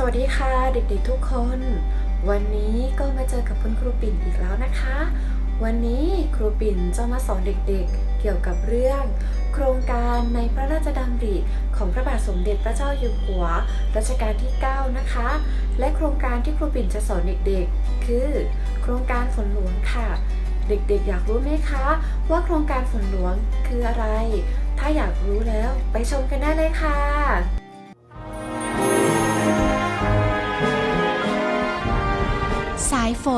สวัสดีค่ะเด็กๆทุกคน วันนี้ก็มาเจอกับคุณครูปิ่นอีกแล้วนะคะ วันนี้ครูปิ่นจะมาสอนเด็กๆ เกี่ยวกับเรื่อง โครงการในพระราชดำริของพระบาทสมเด็จพระเจ้าอยู่หัวรัชกาลที่ 9 นะคะ และโครงการที่ครูปิ่นจะสอนเด็กๆ คือ โครงการฝนหลวงค่ะ เด็กๆ อยากรู้ไหมคะ ว่าโครงการฝนหลวงคืออะไร ถ้าอยากรู้แล้วไปชมกันได้เลยค่ะ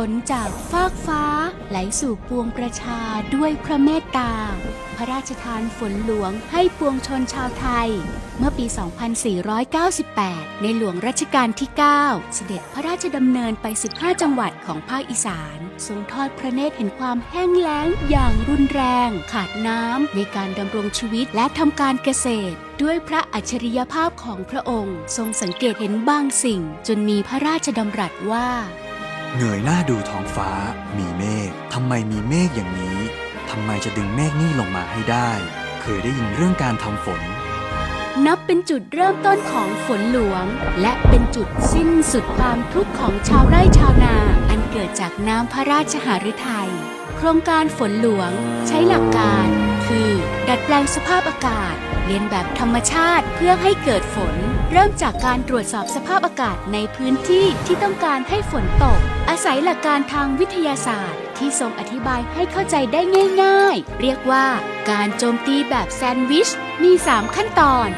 นจากฟากฟ้า ไหลสู่ปวงประชาด้วยพระเมตตา พระราชทานฝนหลวงให้ปวงชนชาวไทย เมื่อปี 2498 ในหลวงรัชกาลที่ 9 เสด็จพระราชดำเนินไป 15 จังหวัดของภาคอีสาน ทรงทอดพระเนตรเห็นความแห้งแล้งอย่างรุนแรง ขาดน้ำในการดำรงชีวิตและทำการเกษตรด้วยพระอัจฉริยภาพของพระองค์ ทรงสังเกตเห็นบางสิ่ง จนมีพระราชดำรัสว่า เงยหน้าดูท้องฟ้า มีเมฆทำไมมีเมฆอย่างนี้ทำไมจะดึงเมฆนี่ลงมาให้ได้ เคยได้ยินเรื่องการทำฝน นับเป็นจุดเริ่มต้นของฝนหลวง และเป็นจุดสิ้นสุดความทุกข์ของชาวไร่ชาวนา อันเกิดจากน้ำพระราชหฤทัยโครงการฝนหลวง ใช้หลักการ คือ ดัดแปลงสภาพอากาศเรียนแบบธรรมชาติเพื่อให้เกิดฝน เริ่มจากการตรวจสอบสภาพอากาศในพื้นที่ที่ต้องการให้ฝนตก อาศัยหลักการทางวิทยาศาสตร์ ที่ทรงอธิบายให้เข้าใจได้ง่าย ๆ เรียกว่าการโจมตีแบบแซนด์วิช มี 3 ขั้นตอน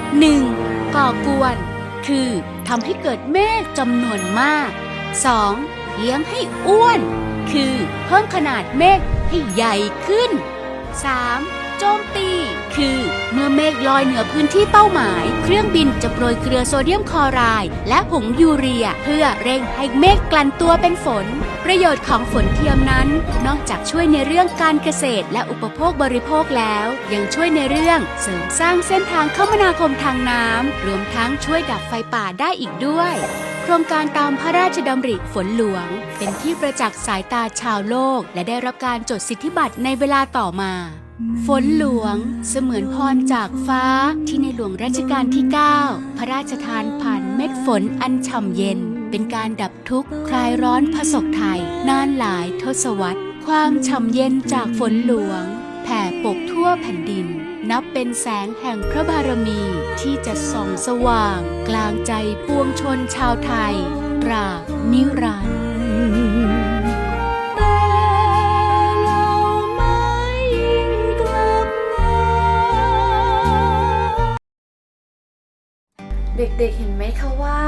1. ก่อกวน คือทำให้เกิดเมฆจำนวนมาก 2. เลี้ยงให้อ้วน คือเพิ่มขนาดเมฆให้ใหญ่ขึ้น 3. โจมตี คือเมื่อเมฆลอยเหนือพื้นที่เป้าหมาย เครื่องบินจะโปรยเกลือโซเดียมคลอไรด์และผงยูเรีย เพื่อเร่งให้เมฆกลั่นตัวเป็นฝน ประโยชน์ของฝนเทียมนั้น นอกจากช่วยในเรื่องการเกษตรและอุปโภคบริโภคแล้ว ยังช่วยในเรื่องเสริมสร้างเส้นทางคมนาคมทางน้ำรวมทั้งช่วยดับไฟป่าได้อีกด้วยโครงการตามพระราชดำริฝนหลวง เป็นที่ประจักษ์สายตาชาวโลก และได้รับการจดสิทธิบัตรในเวลาต่อมา ฝนหลวงเสมือนพรจากฟ้าที่ในหลวงรัชกาลที่ 9 พระราชทานผ่านเม็ดฝนอันฉ่ำเย็น เป็นการดับทุกข์คลายร้อนผสกไทย นานหลายทศวรรษ ความฉ่ำเย็นจากฝนหลวง แผ่ปกทั่วแผ่นดิน นับเป็นแสงแห่งพระบารมีที่จะส่องสว่าง กลางใจปวงชนชาวไทยตราบนิรันดร์ เด็กๆเห็นไหมคะว่า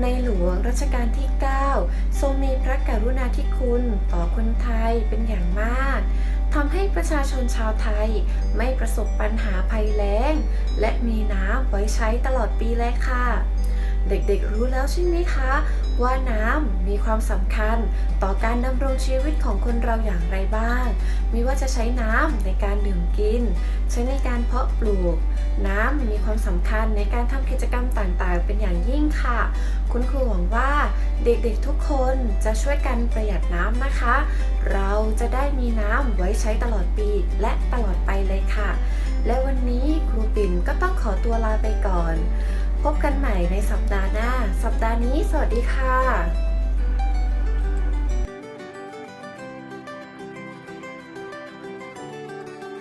ในหลวงรัชกาลที่ 9 ทรงมีพระกรุณาธิคุณต่อคนไทยเป็นอย่างมากทำให้ประชาชนชาวไทยไม่ประสบปัญหาภัยแล้ง และมีน้ำไว้ใช้ตลอดปีเลยค่ะ เด็กๆรู้แล้วใช่ไหมคะ ว่าน้ำมีความสำคัญต่อการดำรงชีวิตของคนเราอย่างไรบ้าง ไม่ว่าจะใช้น้ำในการดื่มกิน ใช้ในการเพาะปลูก น้ำมีความสำคัญในการทำกิจกรรมต่างๆ เป็นอย่างยิ่งค่ะ คุณครูหวังว่าเด็กๆทุกคนจะช่วยกันประหยัดน้ำนะคะ เราจะได้มีน้ำไว้ใช้ตลอดปีและตลอดไปเลยค่ะ และวันนี้ครูปิ่นก็ต้องขอตัวลาไปก่อน พบกันใหม่ในสัปดาห์หน้า สัปดาห์นี้ สวัสดีค่ะ